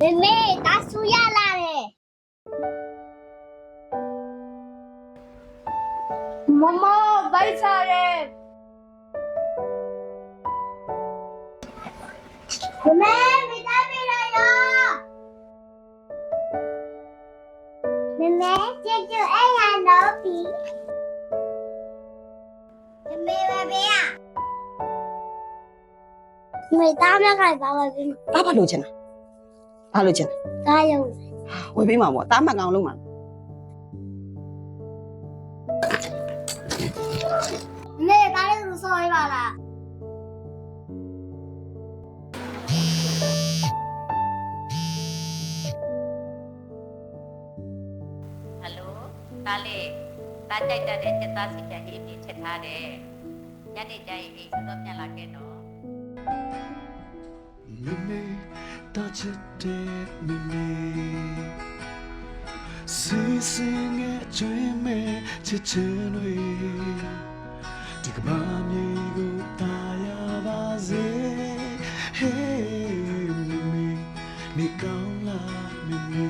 မေမေဒါဆူရလာတယ်မမဘိုက်စားတယ်မမေမိသားပြေလာရောမမေကျေကျအဲ့ရတော့ပြီမမေဘယ်ဘေးอ่ะမေသားမြတ်ကဘာလဲပြီတား ဘာလို့ချင်တာဘာလို့ချင်တာဒါရုံဝယ်ပေးမှာပေါ့တားမှတ်ကောင်လုံးမှာမေဒါလည်းသူစောရပါလားဟယ်လိုဒါလေးဒါကြိုက်တတ်တဲ့ချက်သားစီချက်ဟေးပြေချက်ထားတယ်ညနေကျရင်အိမ်စောစောပြန်လာခဲ့နော်မေမေ တာချစ်တဲ့မေမေစီစင်ရဲ့ကျွေးမဲ့ချစ်ချင်တွေဒီကဘာမြေကိုတာယာပါစေ Hey မေမေနေကောင်းလားမေမေ